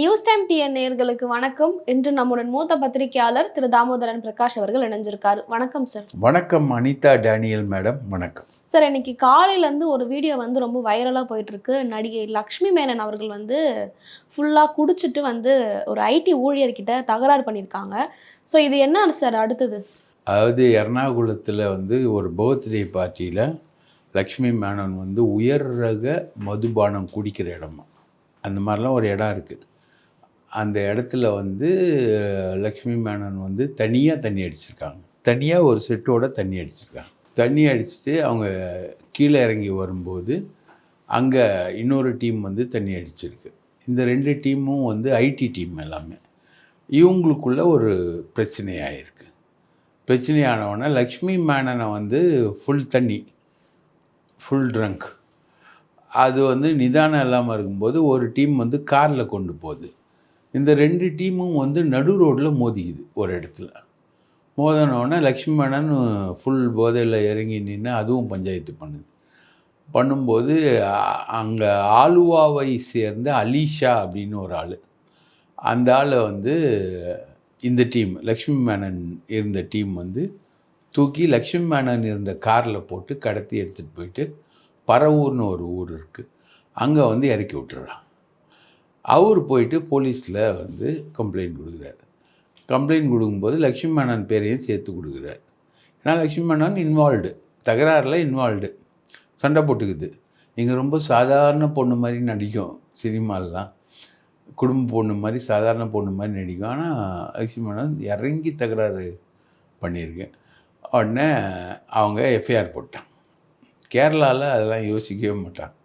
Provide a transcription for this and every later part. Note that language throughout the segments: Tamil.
நியூஸ் டைம் டிஎன் நேயர்களுக்கு வணக்கம். இன்று நம்முடன் மூத்த பத்திரிகையாளர் திரு தாமோதரன் பிரகாஷ் அவர்கள் இணைஞ்சிருக்காரு. வணக்கம் சார் வணக்கம் அனிதா டேனியல் மேடம். வணக்கம். சார் இன்னைக்கு காலையில இருந்து ஒரு வீடியோ வந்து ரொம்ப வைரலா போயிட்டு இருக்கு நடிகை லக்ஷ்மி மேனன் அவர்கள் வந்து ஃபுல்லா குடிச்சிட்டு வந்து ஒரு ஐடி ஊழியர்கிட்ட தகராறு பண்ணியிருக்காங்க. ஸோ இது என்ன சார் அடுத்தது? அதாவது எர்ணாகுளத்தில் வந்து ஒரு பர்த்டே பார்ட்டியில் லக்ஷ்மி மேனன் வந்து உயர் ரக மதுபானம் குடிக்கிற இடமா. அந்த மாதிரிலாம் ஒரு இடம் இருக்குது அந்த இடத்துல வந்து லக்ஷ்மி மேனன் வந்து தனியாக தண்ணி அடிச்சிருக்காங்க. தனியாக ஒரு செட்டோட தண்ணி அடிச்சிருக்காங்க. தண்ணி அடிச்சுட்டு அவங்க கீழே இறங்கி வரும்போது அங்கே இன்னொரு டீம் வந்து தண்ணி அடிச்சிருக்கு. இந்த ரெண்டு டீமும் வந்து ஐடி டீம் எல்லாமே. இவங்களுக்குள்ள ஒரு பிரச்சனை ஆயிருக்கு பிரச்சனையானவொடனே லக்ஷ்மி மேனனை வந்து ஃபுல் தண்ணி ஃபுல் ட்ரங்க் அது வந்து நிதானம் இல்லாமல் இருக்கும்போது ஒரு டீம் வந்து காரில் கொண்டு போகுது. இந்த ரெண்டு டீமும் வந்து நடு ரோட்டில் மோதிக்குது ஒரு இடத்துல. மோதனோடனே லக்ஷ்மி மேனன் ஃபுல் போதையில் இறங்கி நின்று அதுவும் பஞ்சாயத்து பண்ணுது. பண்ணும்போது அங்கே ஆலுவாவை சேர்ந்த அலீஷா அப்படின்னு ஒரு ஆள். அந்த ஆளை வந்து இந்த டீம் லக்ஷ்மி மேனன் இருந்த டீம் வந்து தூக்கி லக்ஷ்மி மேனன் இருந்த காரில் போட்டு கடத்தி எடுத்துகிட்டு போயிட்டு பரவூர்னு ஒரு ஊர் இருக்குது அங்கே வந்து இறக்கி விட்டுறான். அவர் போயிட்டு போலீஸில் வந்து கம்ப்ளைண்ட் கொடுக்குறாரு. கம்ப்ளைண்ட் கொடுக்கும்போது லக்ஷ்மி மேனன் பேரையும் சேர்த்து கொடுக்குறாரு. ஏன்னா லக்ஷ்மி மேனன் இன்வால்வ்டு தகராறில் இன்வால்வ்டு சண்டை போட்டுக்குது. இங்கே ரொம்ப சாதாரண பொண்ணு மாதிரி நடிக்கும் சினிமாலெலாம். குடும்ப பொண்ணு மாதிரி சாதாரண பொண்ணு மாதிரி நடிக்கும். ஆனால் லக்ஷ்மி மேனன் இறங்கி தகராறு பண்ணியிருக்கேன். உடனே அவங்க எஃப்ஐஆர் போட்டான். கேரளாவில் அதெல்லாம் யோசிக்கவே மாட்டான்.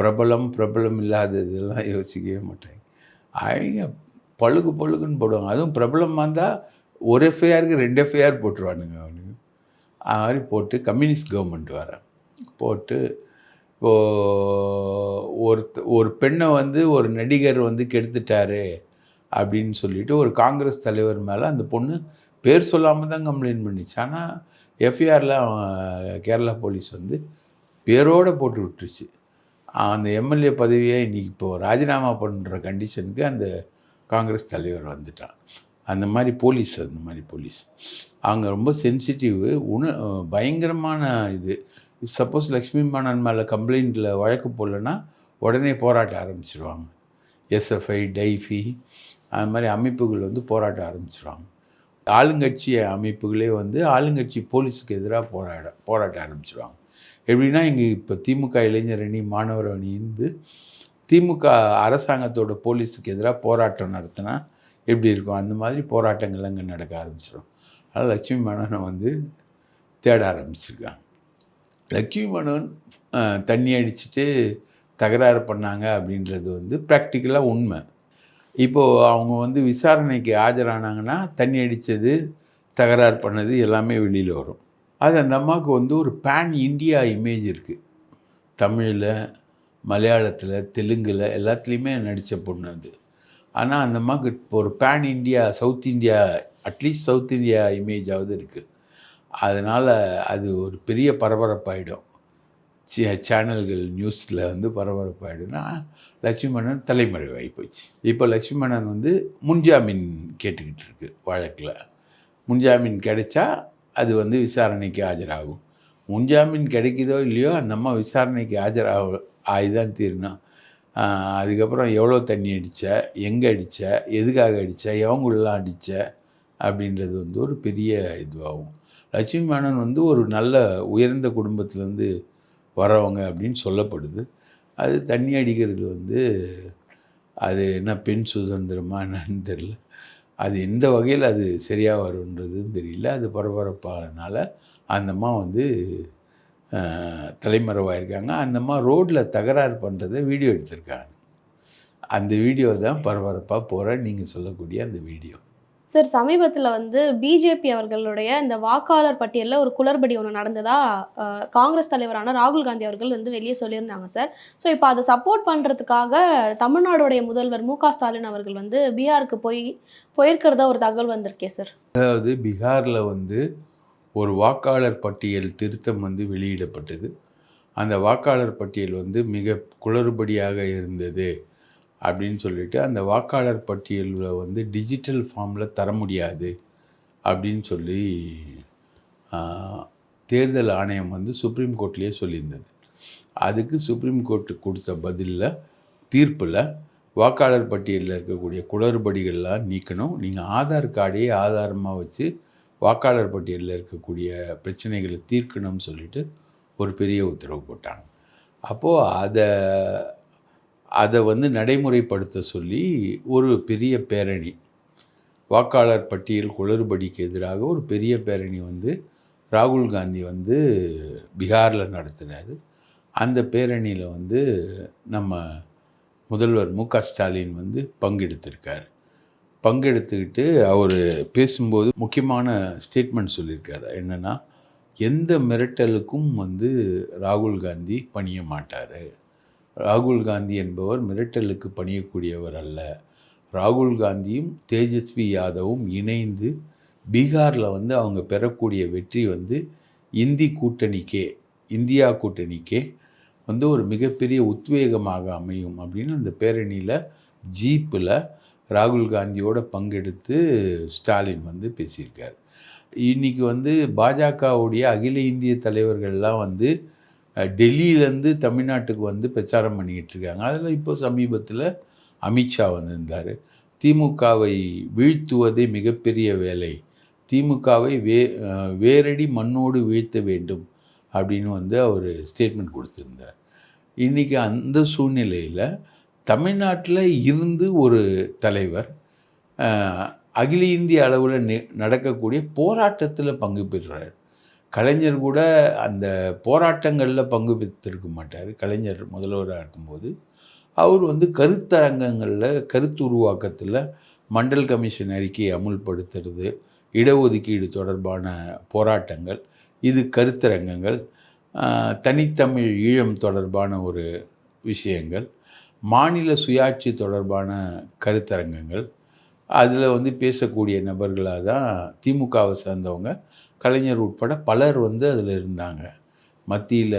பிரபலம் பிரபலம் இல்லாததெல்லாம் யோசிக்கவே மாட்டாங்க. அவங்க பழுகு பழுகுன்னு போடுவாங்க. அதுவும் பிரபலமாக இருந்தால் ஒரு எஃப்ஐஆருக்கு ரெண்டு எஃப்ஐஆர் போட்டுருவானுங்க அவனுங்க. அது மாதிரி போட்டு கம்யூனிஸ்ட் கவர்மெண்ட் வர போட்டு இப்போது ஒரு ஒரு பெண்ணை வந்து ஒரு நடிகர் வந்து கெடுத்துட்டாரு அப்படின்னு சொல்லிட்டு ஒரு காங்கிரஸ் தலைவர் மேலே அந்த பொண்ணு பேர் சொல்லாமல் தான் கம்ப்ளைண்ட் பண்ணிச்சு. ஆனால் எஃப்ஐஆரில் கேரளா போலீஸ் வந்து பேரோடு போட்டு விட்டுருச்சு. அந்த எம்எல்ஏ பதவியை இன்றைக்கி இப்போது ராஜினாமா பண்ணுற கண்டிஷனுக்கு அந்த காங்கிரஸ் தலைவர் வந்துட்டான் அந்த மாதிரி போலீஸ் அந்த மாதிரி போலீஸ். அவங்க ரொம்ப சென்சிட்டிவ் உண பயங்கரமான இது. சப்போஸ் லக்ஷ்மி மாணன் மேலே கம்ப்ளைண்ட்டில் வழக்கு போடலன்னா உடனே போராட்ட ஆரம்பிச்சிருவாங்க. எஸ்எஃப்ஐ டைஃபி அது மாதிரி அமைப்புகள் வந்து போராட்ட ஆரம்பிச்சிருவாங்க. ஆளுங்கட்சி அமைப்புகளே வந்து ஆளுங்கட்சி போலீஸுக்கு எதிராக போராட போராட்ட ஆரம்பிச்சிருவாங்க. எப்படின்னா இங்கே இப்போ திமுக இளைஞர் அணி மாணவர் அணி திமுக அரசாங்கத்தோட போலீஸுக்கு எதிராக போராட்டம் நடத்தினா எப்படி இருக்கும்? அந்த மாதிரி போராட்டங்கள் அங்கே நடக்க ஆரம்பிச்சிடும். அதனால் லட்சுமி மேனனை வந்து தேட ஆரம்பிச்சிருக்காங்க. லட்சுமி மேனன் தண்ணி அடிச்சுட்டு தகராறு பண்ணாங்க அப்படின்றது வந்து ப்ராக்டிக்கலாக உண்மை. இப்போது அவங்க வந்து விசாரணைக்கு ஆஜரானாங்கன்னா தண்ணி அடித்தது தகராறு பண்ணது எல்லாமே வெளியில் வரும். அது அந்த அம்மாவுக்கு வந்து ஒரு பேன் இந்தியா இமேஜ் இருக்குது தமிழில் மலையாளத்தில் தெலுங்கில் எல்லாத்துலேயுமே நடித்த பொண்ணு அது. ஆனால் அந்த அம்மாவுக்கு இப்போ ஒரு pan India South India at least South India இமேஜாவது இருக்குது அதனால் அது ஒரு பெரிய பரபரப்பாயிடும். சேனல்கள் நியூஸில் வந்து பரபரப்பாயிடும்னா லட்சுமணன் தலைமறைவாகி போச்சு. இப்போ லட்சுமணன் வந்து முன்ஜாமீன் கேட்டுக்கிட்டு இருக்கு வழக்கில். முன்ஜாமீன் கிடைச்சா அது வந்து விசாரணைக்கு ஆஜராகும். முன்ஜாமீன் கிடைக்குதோ இல்லையோ அந்த அம்மா விசாரணைக்கு ஆஜராக ஆகிதான் தீரணும். அதுக்கப்புறம் எவ்வளோ தண்ணி அடித்த எங்கே அடித்த எதுக்காக அடித்த எவங்களெலாம் அடித்த அப்படின்றது வந்து ஒரு பெரிய இதுவாகும். லட்சுமி மேனன் வந்து ஒரு நல்ல உயர்ந்த குடும்பத்துலேருந்து வரவங்க அப்படின்னு சொல்லப்படுது. அது தண்ணி அடிக்கிறது வந்து அது என்ன பெண் சுதந்திரமா என்னன்னு தெரில அது எந்த வகையில் அது சரியாக வருன்றதுன்னு தெரியல. அது பரபரப்பானனால அந்தம்மா வந்து தலைமறைவாயிருக்காங்க. அந்தம்மா ரோட்டில் தகராறு பண்ணுறதை வீடியோ எடுத்திருக்காங்க. அந்த வீடியோ தான் பரபரப்பாக போகிற நீங்கள் சொல்லக்கூடிய அந்த வீடியோ. சார் சமீபத்தில் வந்து பிஜேபி அவர்களுடைய இந்த வாக்காளர் பட்டியலில் ஒரு குளறுபடி ஒன்று நடந்ததா காங்கிரஸ் தலைவரான ராகுல் காந்தி அவர்கள் வந்து வெளியே சொல்லியிருந்தாங்க சார். ஸோ இப்போ அதை சப்போர்ட் பண்ணுறதுக்காக தமிழ்நாடுடைய முதல்வர் மு ஸ்டாலின் அவர்கள் வந்து பீகாருக்கு போய் போயிருக்கிறதா ஒரு தகவல் வந்திருக்கே சார். அதாவது பீகாரில் வந்து ஒரு வாக்காளர் பட்டியல் திருத்தம் வந்து வெளியிடப்பட்டது. அந்த வாக்காளர் பட்டியல் வந்து மிக குளறுபடியாக இருந்தது. அப்படின்னு சொல்லிட்டு அந்த வாக்காளர் பட்டியலில் வந்து டிஜிட்டல் ஃபார்மில் தர முடியாது அப்படின்னு சொல்லி தேர்தல் ஆணையம் வந்து சுப்ரீம் கோர்ட்லேயே சொல்லியிருந்தது. அதுக்கு சுப்ரீம் கோர்ட்டு கொடுத்த பதிலில் தீர்ப்பில் வாக்காளர் பட்டியலில் இருக்கக்கூடிய குளறுபடிகள்லாம் நீக்கணும். நீங்கள் ஆதார் கார்டையே ஆதாரமாக வச்சு வாக்காளர் பட்டியலில் இருக்கக்கூடிய பிரச்சனைகளை தீர்க்கணும்னு சொல்லிட்டு ஒரு பெரிய உத்தரவு போட்டாங்க. அப்போது அதை அதை வந்து நடைமுறைப்படுத்த சொல்லி ஒரு பெரிய பேரணி வாக்காளர் பட்டியல் குளறுபடிக்கு எதிராக ஒரு பெரிய பேரணி வந்து ராகுல் காந்தி வந்து பீகாரில் நடத்தினார். அந்த பேரணியில் வந்து நம்ம முதல்வர் மு க ஸ்டாலின் வந்து பங்கெடுத்திருக்கார். பங்கெடுத்துக்கிட்டு அவர் பேசும்போது முக்கியமான ஸ்டேட்மெண்ட் சொல்லியிருக்கார். என்னென்னா எந்த மிரட்டலுக்கும் வந்து ராகுல் காந்தி பணிய மாட்டார். ராகுல் காந்தி என்பவர் மிரட்டலுக்கு பணியக்கூடியவர் அல்ல. ராகுல் காந்தியும் தேஜஸ்வி யாதவும் இணைந்து பீகாரில் வந்து அவங்க பெறக்கூடிய வெற்றி வந்து இந்தி கூட்டணிக்கே இந்தியா கூட்டணிக்கே வந்து ஒரு மிகப்பெரிய உத்வேகமாக அமையும் அப்படின்னு அந்த பேரணியில் ஜீப்பில் ராகுல் காந்தியோட பங்கெடுத்து ஸ்டாலின் வந்து பேசியிருக்கார். இன்னைக்கு வந்து பாஜகவுடைய அகில இந்திய தலைவர்கள்லாம் வந்து டெல்லியிலேருந்து தமிழ்நாட்டுக்கு வந்து பிரச்சாரம் பண்ணிக்கிட்டு இருக்காங்க அதில் இப்போ சமீபத்தில் அமித்ஷா வந்திருந்தார். திமுகவை வீழ்த்துவதே மிகப்பெரிய வேலை. திமுகவை வே வேரடி மண்ணோடு வீழ்த்த வேண்டும் அப்படின்னு வந்து அவர் ஸ்டேட்மெண்ட் கொடுத்துருந்தார். இன்றைக்கி அந்த சூழ்நிலையில் தமிழ்நாட்டில் இருந்து ஒரு தலைவர் அகில இந்திய அளவில் நடக்கக்கூடிய போராட்டத்தில் பங்கு பெறுறார். கலைஞர் கூட அந்த போராட்டங்களில் பங்கு பெற்றிருக்க மாட்டார். கலைஞர் முதல்வராக இருக்கும்போது அவர் வந்து கருத்தரங்கங்களில் கருத்து உருவாக்கத்தில் மண்டல் கமிஷன் அறிக்கையை அமுல்படுத்துறது இடஒதுக்கீடு தொடர்பான போராட்டங்கள் இது கருத்தரங்கங்கள் தனித்தமிழ் ஈழம் தொடர்பான ஒரு விஷயங்கள் மாநில சுயாட்சி தொடர்பான கருத்தரங்கங்கள். அதில் வந்து பேசக்கூடிய நபர்களாக தான் திமுகவை சேர்ந்தவங்க. கலைஞர் உட்பட பலர் வந்து அதில் இருந்தாங்க. மத்தியில்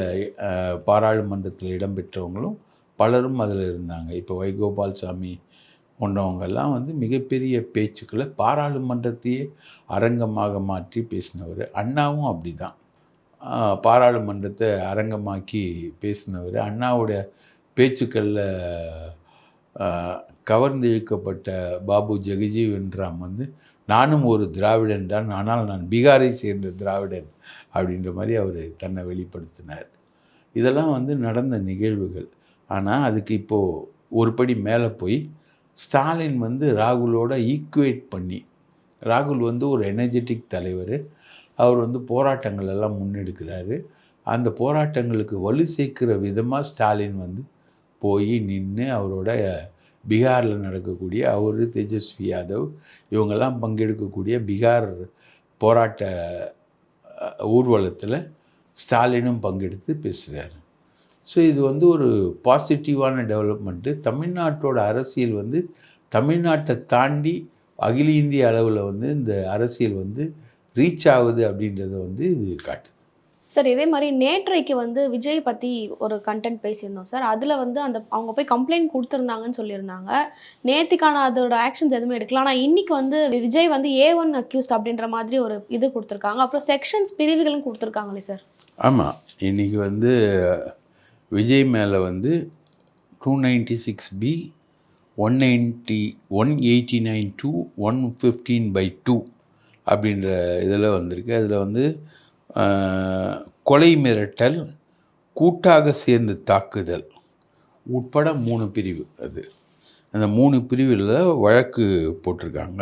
பாராளுமன்றத்தில் இடம்பெற்றவங்களும் பலரும் அதில் இருந்தாங்க. இப்போ வைகோபால் சாமி போன்றவங்கெல்லாம் வந்து மிகப்பெரிய பேச்சுக்களை பாராளுமன்றத்தையே அரங்கமாக மாற்றி பேசினவர் அண்ணாவும் அப்படி தான் பாராளுமன்றத்தை அரங்கமாக்கி பேசினவர் அண்ணாவுடைய பேச்சுக்களில் கவர்ந்து இழுக்கப்பட்ட பாபு ஜெகஜீவன் ராம் வந்து நானும் ஒரு திராவிடன் தான் ஆனால் நான் பீகாரை சேர்ந்த திராவிடன் அப்படின்ற மாதிரி அவர் தன்னை வெளிப்படுத்தினார். இதெல்லாம் வந்து நடந்த நிகழ்வுகள். ஆனால் அதுக்கு இப்போது ஒரு படி மேலே போய் ஸ்டாலின் வந்து ராகுலோட ஈக்குவேட் பண்ணி ராகுல் வந்து ஒரு எனர்ஜெட்டிக் தலைவர் அவர் வந்து போராட்டங்கள் எல்லாம் முன்னெடுக்கிறாரு. அந்த போராட்டங்களுக்கு வலு சேர்க்கிற விதமாக ஸ்டாலின் வந்து போய் நின்று அவரோட பீகாரில் நடக்கக்கூடிய அவர் தேஜஸ்வி யாதவ் இவங்கெல்லாம் பங்கெடுக்கக்கூடிய பீகார் போராட்ட ஊர்வலத்தில் ஸ்டாலினும் பங்கெடுத்து பேசுகிறாரு ஸோ இது வந்து ஒரு பாசிட்டிவான டெவலப்மெண்ட்டு தமிழ்நாட்டோட அரசியல் வந்து தமிழ்நாட்டை தாண்டி அகில இந்திய அளவில் வந்து இந்த அரசியல் வந்து ரீச் ஆகுது அப்படின்றத வந்து இது காட்டுது. சார் இதே மாதிரி நேற்றைக்கு வந்து விஜய் பற்றி ஒரு கண்டென்ட் பேசியிருந்தோம் சார் அதில் வந்து அந்த அவங்க போய் கம்ப்ளைண்ட் கொடுத்துருந்தாங்கன்னு சொல்லியிருந்தாங்க. நேற்றுக்கான அதோட ஆக்ஷன்ஸ் எதுவுமே எடுக்கல. ஆனால் இன்றைக்கி வந்து விஜய் வந்து ஏ ஒன் அக்யூஸ்ட் அப்படின்ற மாதிரி ஒரு இது கொடுத்துருக்காங்க. அப்புறம் செக்ஷன்ஸ் பிரிவுகளும் கொடுத்துருக்காங்களே சார் ஆமாம் இன்றைக்கி வந்து விஜய் மேலே வந்து two ninety six B one ninety one eighty nine two one fifteen by two அப்படின்ற இதில் வந்திருக்கு. அதில் வந்து கொலை மிரட்டல் கூட்டாக சேர்ந்து தாக்குதல் உட்பட மூணு பிரிவு அது. அந்த மூணு பிரிவில் வழக்கு போட்டிருக்காங்க.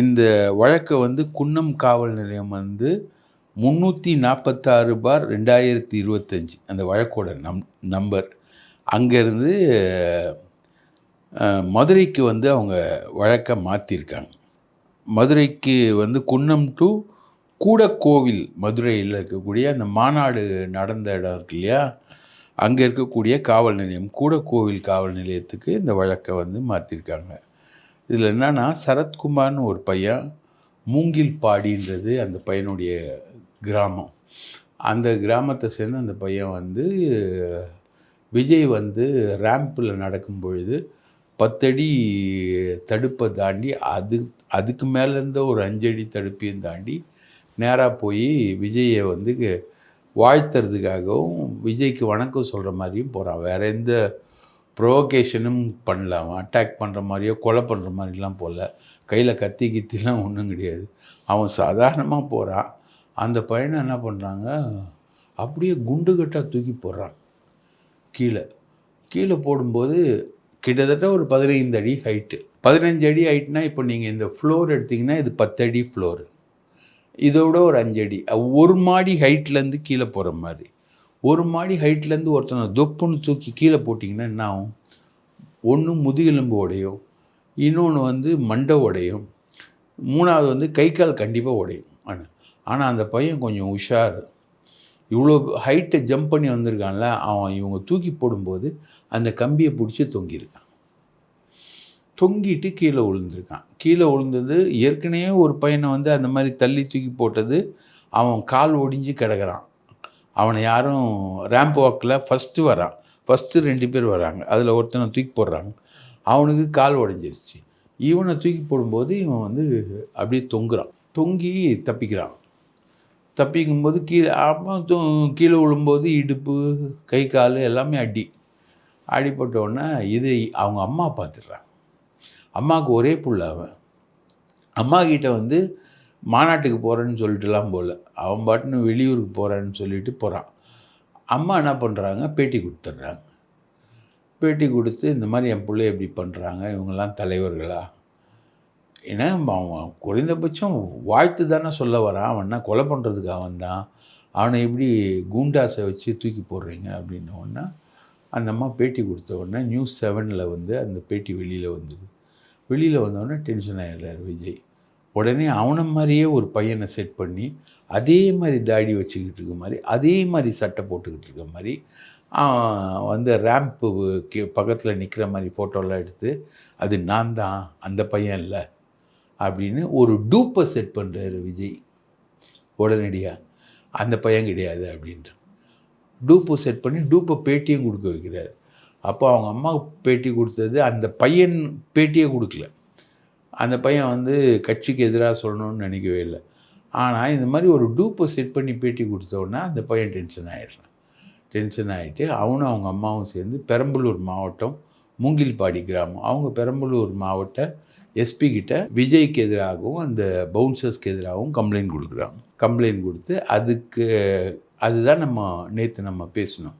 இந்த வழக்கை வந்து குன்னம் காவல் நிலையம் வந்து முந்நூற்றி நாற்பத்தாறு பார் ரெண்டாயிரத்தி இருபத்தஞ்சி அந்த வழக்கோட நம் நம்பர். அங்கேருந்து மதுரைக்கு வந்து அவங்க வழக்கை மாற்றிருக்காங்க மதுரைக்கு வந்து குன்னம் டு கூடக்கோவில் மதுரையில் இருக்கக்கூடிய அந்த மாநாடு நடந்த இடம் இருக்கு இல்லையா? அங்கே இருக்கக்கூடிய காவல் நிலையம் கூடக்கோவில் காவல் நிலையத்துக்கு இந்த வழக்கை வந்து மாற்றிருக்காங்க இதில் என்னன்னா சரத்குமார்னு ஒரு பையன் மூங்கில் பாடின்றது அந்த பையனுடைய கிராமம். அந்த கிராமத்தை சேர்ந்த அந்த பையன் வந்து விஜய் வந்து ரேம்பில் நடக்கும் பொழுது பத்தடி தடுப்பை தாண்டி அது அதுக்கு மேலேருந்து ஒரு அஞ்சடி தடுப்பையும் தாண்டி நேராக போய் விஜயை வந்து வாழ்த்துறதுக்காகவும் விஜய்க்கு வணக்கம் சொல்கிற மாதிரியும் போகிறான் வேற எந்த ப்ரொவோகேஷனும் பண்ணல அவன். அட்டாக் பண்ணுற மாதிரியோ கொலை பண்ணுற மாதிரிலாம் போகல கையில் கத்தி கித்திலாம் ஒன்றும் கிடையாது. அவன் சாதாரணமாக போகிறான் அந்த பையனை என்ன பண்ணுறாங்க அப்படியே குண்டுகட்டாக தூக்கி போடுறான். கீழே. கீழே போடும்போது கிட்டத்தட்ட ஒரு பதினைந்து அடி ஹைட்டு பதினஞ்சு அடி ஹைட்னா இப்போ நீங்கள் இந்த ஃப்ளோர் எடுத்திங்கன்னா இது பத்து அடி ஃப்ளோரு இதோட ஒரு அஞ்சடி. ஒரு மாடி ஹைட்லேருந்து கீழே போகிற மாதிரி. ஒரு மாடி ஹைட்லேருந்து ஒருத்தனை தொப்புன்னு தூக்கி கீழே போட்டிங்கன்னா என்ன ஆகும்? ஒன்று முதுகெலும்பு உடையும். இன்னொன்று வந்து மண்டை உடையும். மூணாவது வந்து கை கால் கண்டிப்பாக உடையும். ஆனால் ஆனால் அந்த பையன் கொஞ்சம் உஷார். இவ்வளோ ஹைட்டை ஜம்ப் பண்ணி வந்திருக்கான்ல அவன் இவங்க தூக்கி போடும்போது அந்த கம்பியை பிடிச்சி தொங்கியிருக்கான். தொங்கிட்டு கீழே விழுந்திருக்கான். கீழே விழுந்தது ஏற்கனவே ஒரு பையனை வந்து அந்த மாதிரி தள்ளி தூக்கி போட்டது அவன் கால் ஒடிஞ்சு கிடக்கிறான். அவனை யாரும் ரேம்ப் வாக்கில் ஃபஸ்ட்டு வரான். ஃபஸ்ட்டு ரெண்டு பேர் வராங்க. அதில் ஒருத்தனை தூக்கி போடுறாங்க. அவனுக்கு கால் உடஞ்சிருச்சு இவனை தூக்கி போடும்போது இவன் வந்து அப்படியே தொங்குறான். தொங்கி தப்பிக்கிறான். தப்பிக்கும்போது கீழே அப்போ தொ கீழே விழும்போது இடுப்பு கை கால் எல்லாமே அடி. அடிப்பட்ட உடனே இது அவங்க அம்மா பார்த்துடுறாங்க. அம்மாவுக்கு ஒரே புள்ள அவன். அம்மா கிட்ட வந்து மாநாட்டுக்கு போகிறேன்னு சொல்லிட்டுலாம் போகல அவன் பாட்டுன்னு வெளியூருக்கு போகிறேன்னு சொல்லிட்டு போகிறான் அம்மா என்ன பண்ணுறாங்க பேட்டி கொடுத்துட்றாங்க. பேட்டி கொடுத்து இந்த மாதிரி என் பிள்ளை எப்படி பண்ணுறாங்க இவங்கெல்லாம் தலைவர்களா? ஏன்னா அவன் குறைந்தபட்சம் வாழ்த்து தானே சொல்ல வரான். அவன் கொலை பண்ணுறதுக்கு அவன் தான். அவனை எப்படி கூண்டாசை வச்சு தூக்கி போடுறீங்க அப்படின்ன உடனே அந்த அம்மா பேட்டி கொடுத்த உடனே நியூஸ் செவனில் வந்து அந்த பேட்டி வெளியில் வந்தது. வெளியில் வந்தோடனே டென்ஷன் ஆகிடுறாரு விஜய். உடனே அவனை மாதிரியே ஒரு பையனை செட் பண்ணி அதே மாதிரி தாடி வச்சுக்கிட்டு இருக்க மாதிரி அதே மாதிரி சட்டை போட்டுக்கிட்டு இருக்க மாதிரி வந்து ரேம்ப்பு பக்கத்தில் நிற்கிற மாதிரி ஃபோட்டோலாம் எடுத்து அது நான் தான் அந்த பையன் இல்லை அப்படின்னு ஒரு டூப்பை செட் பண்ணுறாரு விஜய். உடனடியாக அந்த பையன் கிடையாது அப்படின்ற டூப்பை செட் பண்ணி டூப்பை பேட்டியும் கொடுக்க வைக்கிறாரு. அப்போ அவங்க அம்மா பேட்டி கொடுத்தது அந்த பையன் பேட்டியே கொடுக்கல. அந்த பையன் வந்து கட்சிக்கு எதிராக சொல்லணும்னு நினைக்கவே இல்லை. ஆனால் இந்த மாதிரி ஒரு டூப்பை செட் பண்ணி பேட்டி கொடுத்த உடனே அந்த பையன் டென்ஷன் ஆகிடுறான் டென்ஷன் ஆகிட்டு அவனும் அவங்க அம்மாவும் சேர்ந்து பெரம்பலூர் மாவட்டம் மூங்கில்பாடி கிராமம். அவங்க பெரம்பலூர் மாவட்ட எஸ்பி கிட்ட விஜய்க்கு எதிராகவும் அந்த பவுன்சர்ஸ்க்கு எதிராகவும் கம்ப்ளைண்ட் கொடுக்குறாங்க. கம்ப்ளைண்ட் கொடுத்து அதுக்கு அதுதான் நம்ம நேற்று நம்ம பேசினோம்.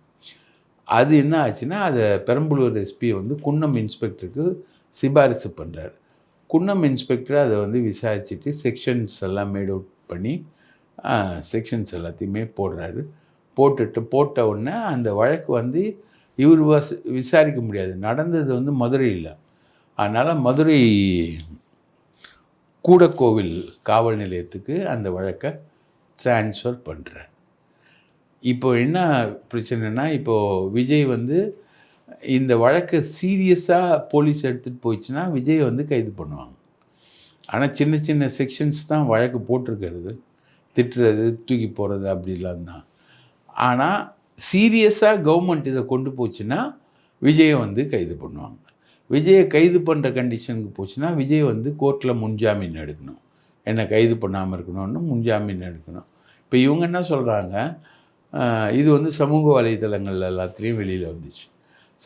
அது என்ன ஆச்சுன்னா அதை பெரம்பலூர் எஸ்பி வந்து குன்னம் இன்ஸ்பெக்டருக்கு சிபாரிசு பண்ணுறாரு குன்னம் இன்ஸ்பெக்டர் அதை வந்து விசாரிச்சுட்டு செக்ஷன்ஸ் எல்லாம் மேட் அவுட் பண்ணி செக்ஷன்ஸ் எல்லாத்தையுமே போடுறாரு. போட்டுட்டு போட்ட உடனே அந்த வழக்கு வந்து இவர் வச விசாரிக்க முடியாது. நடந்தது வந்து மதுரையில். அதனால் மதுரை கூடக்கோவில் காவல் நிலையத்துக்கு அந்த வழக்கை ட்ரான்ஸ்ஃபர் பண்ணுறார் இப்போ என்ன பிரச்சனைனா இப்போது விஜய் வந்து இந்த வழக்கை சீரியஸாக போலீஸ் எடுத்துகிட்டு போயிடுச்சுன்னா விஜய் வந்து கைது பண்ணுவாங்க. ஆனால் சின்ன சின்ன செக்ஷன்ஸ் தான் வழக்கு போட்டிருக்கிறது. திட்டுறது தூக்கி போகிறது அப்படிலாம் தான். ஆனால் சீரியஸாக கவர்மெண்ட் இதை கொண்டு போச்சுன்னா விஜயை வந்து கைது பண்ணுவாங்க. விஜயை கைது பண்ணுற கண்டிஷனுக்கு போச்சுன்னா விஜய் வந்து கோர்ட்டில் முன்ஜாமீன் எடுக்கணும். என்னை கைது பண்ணாமல் இருக்கணும்னு முன்ஜாமீன் எடுக்கணும். இப்போ இவங்க என்ன சொல்கிறாங்க இது வந்து சமூக வலைத்தளங்கள் எல்லாத்துலேயும் வெளியில் வந்துச்சு.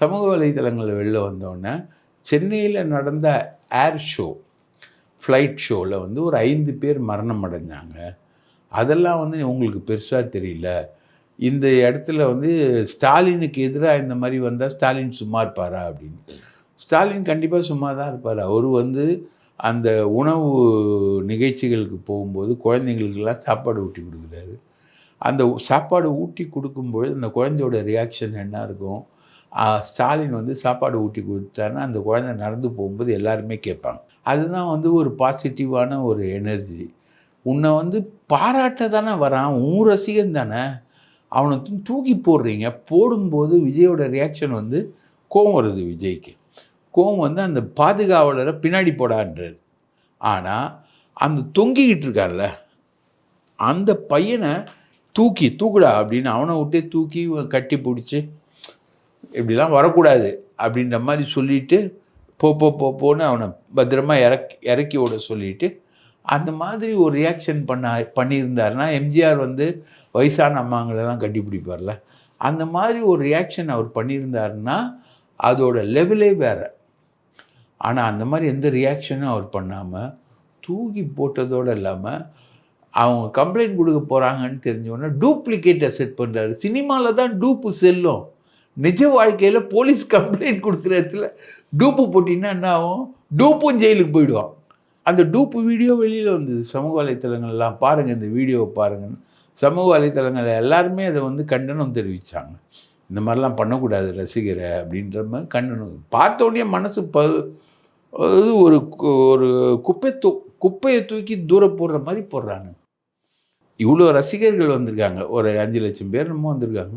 சமூக வலைத்தளங்களில் வெளில வந்தோடனே சென்னையில் நடந்த ஏர் ஷோ ஃப்ளைட் ஷோவில் வந்து ஒரு ஐந்து பேர் மரணம் அடைஞ்சாங்க. அதெல்லாம் வந்து உங்களுக்கு பெருசாக தெரியல. இந்த இடத்துல வந்து ஸ்டாலினுக்கு எதிராக இந்த மாதிரி வந்தால் ஸ்டாலின் சும்மா இருப்பாரா அப்படின்னு. ஸ்டாலின் கண்டிப்பாக சும்மா தான் இருப்பார். அவர் வந்து அந்த உணவு நிகழ்ச்சிகளுக்கு போகும்போது குழந்தைங்களுக்கெல்லாம் சாப்பாடு ஊட்டி கொடுக்குறாரு. அந்த சாப்பாடு ஊட்டி கொடுக்கும்பொழுது அந்த குழந்தையோட ரியாக்ஷன் என்ன இருக்கும்? ஸ்டாலின் வந்து சாப்பாடு ஊட்டி கொடுத்தாருன்னா அந்த குழந்தை நடந்து போகும்போது எல்லாருமே கேட்பாங்க. அதுதான் வந்து ஒரு பாசிட்டிவான ஒரு எனர்ஜி உன்னை வந்து பாராட்ட தானே வரான் உன் ரசிகன் தானே. அவனை தூக்கி போடுறீங்க. போடும்போது விஜயோட ரியாக்ஷன் வந்து கோவம் வருது விஜய்க்கு. கோவம் வந்து அந்த பாதுகாவலரை பின்னாடி போடான்றார். ஆனால் அந்த தொங்கிக்கிட்டு இருக்கான்ல அந்த பையனை தூக்கி தூக்குடா அப்படின்னு அவனை விட்டே தூக்கி கட்டி பிடிச்சி இப்படிலாம் வரக்கூடாது அப்படின்ற மாதிரி சொல்லிட்டு போ போ போ போன்னு அவனை பத்திரமா இறக்கி இறக்கி விட சொல்லிட்டு அந்த மாதிரி ஒரு ரியாக்ஷன் பண்ண பண்ணியிருந்தாருன்னா எம்ஜிஆர் வந்து வயசான அம்மாங்களெல்லாம் கட்டி பிடிப்பார்ல. அந்த மாதிரி ஒரு ரியாக்ஷன் அவர் பண்ணியிருந்தாருன்னா அதோட லெவலே வேற. ஆனால் அந்த மாதிரி எந்த ரியாக்ஷனும் அவர் பண்ணாமல் தூக்கி போட்டதோடு இல்லாமல் அவங்க கம்ப்ளைண்ட் கொடுக்க போகிறாங்கன்னு தெரிஞ்சவொடனே டூப்ளிகேட்டை செட் பண்ணுறாரு சினிமாவில் தான் டூப்பு செல்லும். நிஜ வாழ்க்கையில் போலீஸ் கம்ப்ளைண்ட் கொடுக்குற இடத்துல டூப்பு போட்டிங்கன்னா என்ன ஆகும்? டூப்பும் ஜெயிலுக்கு போயிடுவான். அந்த டூப்பு வீடியோ வெளியில் வந்தது. சமூக வலைத்தளங்கள்லாம் பாருங்கள் இந்த வீடியோவை பாருங்கன்னு. சமூக வலைத்தளங்கள் எல்லாருமே அதை வந்து கண்டனம் தெரிவித்தாங்க இந்த மாதிரிலாம் பண்ணக்கூடாது ரசிகரை அப்படின்ற மாதிரி கண்டனம். பார்த்தோடனே மனசு ப அது ஒரு கு- ஒரு குப்பை தூ குப்பையை தூக்கி தூரம் போடுற மாதிரி போடுறாங்க. இவ்வளோ ரசிகர்கள் வந்திருக்காங்க. ஒரு அஞ்சு லட்சம் பேர் என்னமோ வந்திருக்காங்க.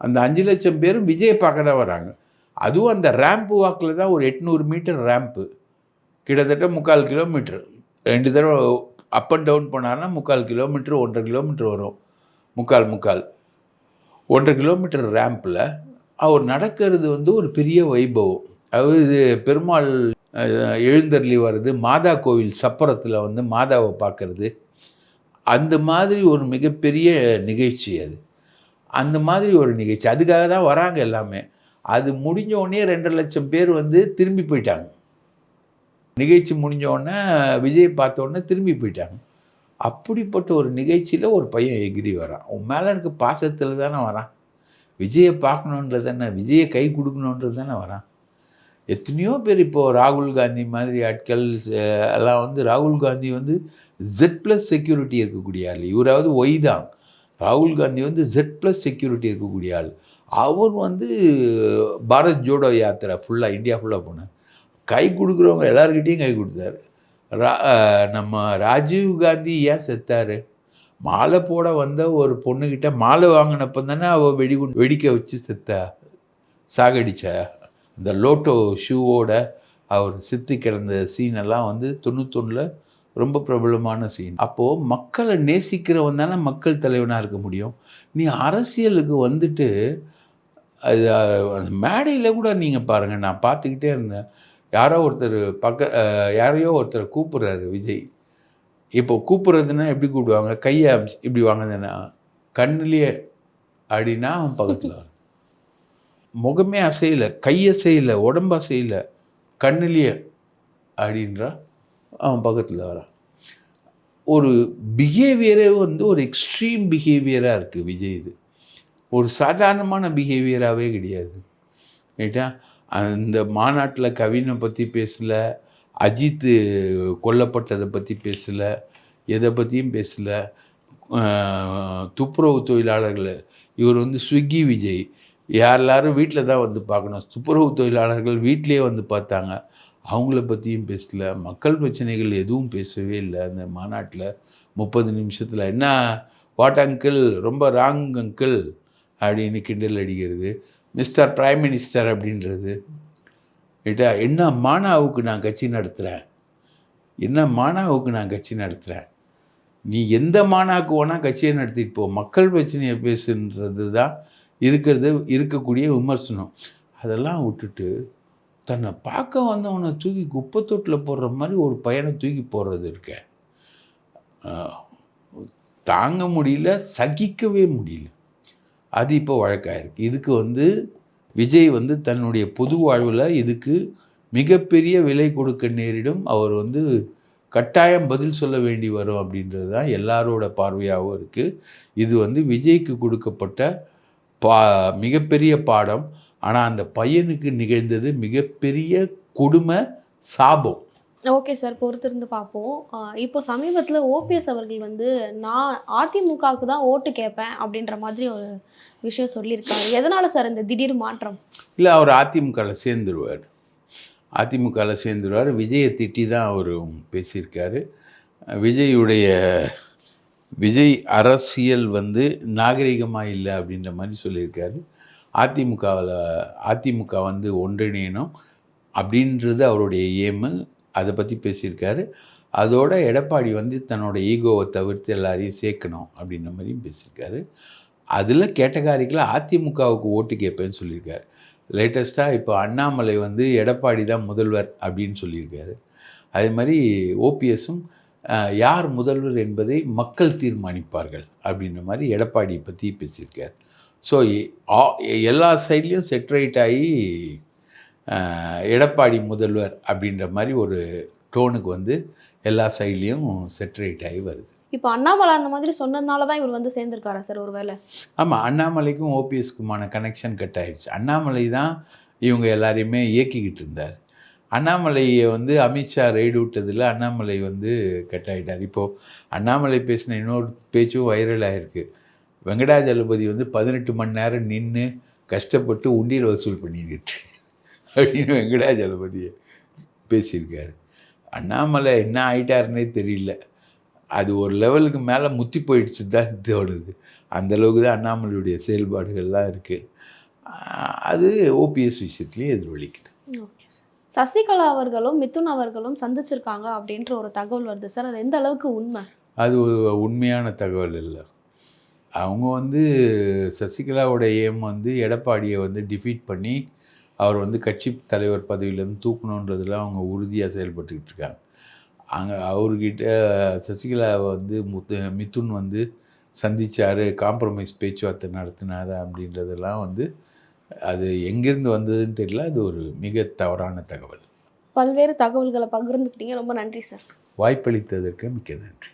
அந்த அஞ்சு லட்சம் பேரும் விஜயை பார்க்க தான் வராங்க. அதுவும் அந்த ரேம்ப் வாக்கில் தான் ஒரு எட்நூறு மீட்டர் ரேம்ப்பு கிட்டத்தட்ட முக்கால் கிலோமீட்டர் ரெண்டு தடவை அப் அண்ட் டவுன் போனார்னா முக்கால் கிலோமீட்டர் ஒன்றரை கிலோமீட்டர் வரும். முக்கால் முக்கால். ஒன்றரை கிலோமீட்டர் ரேம்பில் அவர் நடக்கிறது வந்து ஒரு பெரிய வைபவம். அதாவது இது பெருமாள் எழுந்தருளி வர்றது மாதா கோவில் சப்பரத்தில் வந்து மாதாவை பார்க்கறது. அந்த மாதிரி ஒரு மிகப்பெரிய நிகழ்ச்சி அது. அந்த மாதிரி ஒரு நிகழ்ச்சி. அதுக்காக தான் வராங்க எல்லாமே. அது முடிஞ்சோடனே ரெண்டரை லட்சம் பேர் வந்து திரும்பி போயிட்டாங்க. நிகழ்ச்சி முடிஞ்சோடனே விஜய் பார்த்தோன்னே திரும்பி போயிட்டாங்க. அப்படிப்பட்ட ஒரு நிகழ்ச்சியில் ஒரு பையன் எகிரி வரான். உன் மேலே இருக்க பாசத்தில் தானே வரான். விஜயை பார்க்கணுன்றது தானே விஜயை கை கொடுக்கணுன்றது தானே வரான். எத்தனையோ பேர் இப்போது ராகுல் காந்தி மாதிரி ஆட்கள் எல்லாம் வந்து ராகுல் காந்தி வந்து ஜெட் ப்ளஸ் செக்யூரிட்டி இருக்கக்கூடிய ஆள். இவராவது ஒய் தான். ராகுல் காந்தி வந்து ஜெட் ப்ளஸ் செக்யூரிட்டி இருக்கக்கூடிய ஆள். அவர் வந்து பாரத் ஜோடோ யாத்திரை ஃபுல்லாக இந்தியா ஃபுல்லாக போனார். கை கொடுக்குறவங்க எல்லாருக்கிட்டேயும் கை கொடுத்தாரு. ரா நம்ம ராஜீவ் காந்தி ஏன் செத்தார்? மாலை போட வந்த ஒரு பொண்ணுக்கிட்ட மாலை வாங்கினப்போ தானே அவள் வெடிகுண்டு வெடிக்க வச்சு செத்தா? சாகடிச்சா? இந்த லோட்டோ ஷூவோட அவர் சித்து கிடந்த சீன் எல்லாம் வந்து தொண்ணூத்தொன்னில் ரொம்ப பிரபலமான சீன் அப்போது மக்களை நேசிக்கிறவன் தானே மக்கள் தலைவனாக இருக்க முடியும். நீ அரசியலுக்கு வந்துட்டு அது அந்த மேடையில் கூட நீங்கள் பாருங்கள் நான் பார்த்துக்கிட்டே இருந்தேன். யாரோ ஒருத்தர் பக்க யாரையோ ஒருத்தர் கூப்பிட்றாரு விஜய். இப்போ கூப்பிட்றதுன்னா எப்படி கூப்பிடுவாங்க? கையை அமிச்சு இப்படி வாங்குதுன்னா கண்ணுலேயே அப்படின்னா அவன் பக்கத்தில் வரான். முகமே அசையலை கையசையலை உடம்பு அசையலை கண்ணுலேயே அப்படின்றா பக்கத்தில் வரான் ஒரு பிஹேவியரே வந்து ஒரு எக்ஸ்ட்ரீம் பிஹேவியராக இருக்குது விஜய் இது. ஒரு சாதாரணமான பிஹேவியராகவே கிடையாது. ரைட்டா அந்த மாநாட்டில் கவினை பற்றி பேசலை அஜித் கொல்லப்பட்டதை பற்றி பேசலை எதை பற்றியும் பேசல. துப்புரவு தொழிலாளர்கள் இவர் வந்து ஸ்விக்கி விஜய். யார் எல்லாரும் வீட்டில் தான் வந்து பார்க்கணும். துப்புரவு தொழிலாளர்கள் வீட்டிலேயே வந்து பார்த்தாங்க. அவங்கள பற்றியும் பேசல. மக்கள் பிரச்சனைகள் எதுவும் பேசவே இல்லை. அந்த மாநாட்டில் முப்பது நிமிஷத்தில் என்ன? What uncle? ரொம்ப ராங் அங்கிள் அப்படின்னு கிண்டல் அடிக்கிறது. மிஸ்டர் பிரைம் மினிஸ்டர் அப்படின்றது. ஏட்டா என்ன மானாவுக்கு நான் கட்சி நடத்துகிறேன் என்ன மானாவுக்கு நான் கட்சி நடத்துகிறேன் நீ எந்த மானாவுக்கு வேணால் கட்சியை நடத்திட்டு போ. மக்கள் பிரச்சனையை பேசுன்றது தான் இருக்கிறது இருக்கக்கூடிய விமர்சனம். அதெல்லாம் விட்டுட்டு தன்னை பார்க்க வந்தவனை தூக்கி குப்பை தொட்டில் போடுற மாதிரி ஒரு பையனை தூக்கி போடுறது இருக்க. தாங்க முடியல சகிக்கவே முடியல. அது இப்போ வழக்காயிருக்கு. இதுக்கு வந்து விஜய் வந்து தன்னுடைய பொது வாழ்வில் இதுக்கு மிகப்பெரிய விலை கொடுக்க நேரிடும். அவர் வந்து கட்டாயம் பதில் சொல்ல வேண்டி வரும் அப்படின்றது தான் எல்லாரோட பார்வையாகவும் இருக்குது இது வந்து விஜய்க்கு கொடுக்கப்பட்ட பா மிகப்பெரிய பாடம். ஆனால் அந்த பையனுக்கு நிகழ்ந்தது மிகப்பெரிய கொடுமை சாபம். ஓகே சார் பொறுத்திருந்து பார்ப்போம். இப்போ சமீபத்தில் ஓபிஎஸ் அவர்கள் வந்து நான் அதிமுகவுக்கு தான் ஓட்டு கேட்பேன் அப்படின்ற மாதிரி ஒரு விஷயம் சொல்லியிருக்காரு. எதனால சார் இந்த திடீர் மாற்றம்? இல்லை அவர் அதிமுகவில் சேர்ந்துருவார். அதிமுகவில் சேர்ந்துருவார். விஜயை திட்டி தான் அவர் பேசியிருக்காரு. விஜயுடைய விஜய் அரசியல் வந்து நாகரிகமாக இல்லை அப்படின்ற மாதிரி சொல்லியிருக்காரு. அதிமுகவில் அதிமுக வந்து ஒன்றிணையணும் அப்படின்றது அவருடைய ஏமு. அதை பற்றி பேசியிருக்காரு. அதோட எடப்பாடி வந்து தன்னோட ஈகோவை தவிர்த்து எல்லாரையும் சேர்க்கணும் அப்படின்ற மாதிரியும் பேசியிருக்காரு. அதில் கேட்டகாரிக்கெல்லாம் அதிமுகவுக்கு ஓட்டு கேட்பேன்னு சொல்லியிருக்காரு. லேட்டஸ்ட்டாக இப்போ அண்ணாமலை வந்து எடப்பாடி தான் முதல்வர் அப்படின்னு சொல்லியிருக்காரு. அதே மாதிரி ஓபிஎஸும் யார் முதல்வர் என்பதை மக்கள் தீர்மானிப்பார்கள் அப்படின்ற மாதிரி எடப்பாடி பற்றி பேசியிருக்கார். ஸோ எல்லா சைட்லேயும் செட்ரைட் ஆகி எடப்பாடி முதல்வர் அப்படின்ற மாதிரி ஒரு டோனுக்கு வந்து எல்லா சைட்லேயும் செட்ரைட் ஆகி வருது. இப்போ அண்ணாமலை அந்த மாதிரி சொன்னதுனால தான் இவர் வந்து சேர்ந்திருக்காரா சார் ஒருவேளை? ஆமாம் அண்ணாமலைக்கும் ஓபிஎஸ்க்குமான கனெக்ஷன் கட் ஆயிடுச்சு. அண்ணாமலை தான் இவங்க எல்லாரையுமே இயக்கிக்கிட்டு இருந்தார். அண்ணாமலையை வந்து அமித்ஷா ரெய்டு விட்டதில் அண்ணாமலை வந்து கட் ஆகிட்டார் இப்போது அண்ணாமலை பேசின இன்னொரு பேச்சும் வைரல் ஆகிருக்கு வெங்கடாஜலபதி வந்து பதினெட்டு மணி நேரம் நின்று கஷ்டப்பட்டு உண்டியல் வசூல் பண்ணிக்கிட்டு அப்படின்னு வெங்கடாஜலபதியை பேசியிருக்காரு. அண்ணாமலை என்ன ஆயிட்டாருன்னே தெரியல. அது ஒரு லெவலுக்கு மேலே முத்தி போயிடுச்சு தான் தோணுது. அந்த அளவுக்கு தான் அண்ணாமலையுடைய செயல்பாடுகள்லாம் இருக்குது அது ஓபிஎஸ் விஷயத்துலையும் எதிரொலிக்குது. Okay sir. சசிகலா அவர்களும் மிதுன் அவர்களும் சந்திச்சிருக்காங்க அப்படின்ற ஒரு தகவல் வருது சார். அது எந்த அளவுக்கு உண்மை? அது உண்மையான தகவல் இல்லை. அவங்க வந்து சசிகலாவோட ஏம் வந்து எடப்பாடியை வந்து டிஃபீட் பண்ணி அவர் வந்து கட்சி தலைவர் பதவியிலேருந்து தூக்கணுன்றதுல அவங்க உறுதியாக செயல்பட்டுக்கிட்டு இருக்காங்க. அங்கே அவர்கிட்ட சசிகலா வந்து முத்து மிதுன் வந்து சந்திச்சார் காம்ப்ரமைஸ் பேச்சுவார்த்தை நடத்தினார் அப்படின்றதெல்லாம் வந்து அது எங்கேருந்து வந்ததுன்னு தெரியல. அது ஒரு மிக தவறான தகவல். பல்வேறு தகவல்களை பகிர்ந்துக்கிட்டீங்க. ரொம்ப நன்றி சார். வாய்ப்பளித்ததற்கு மிக்க நன்றி.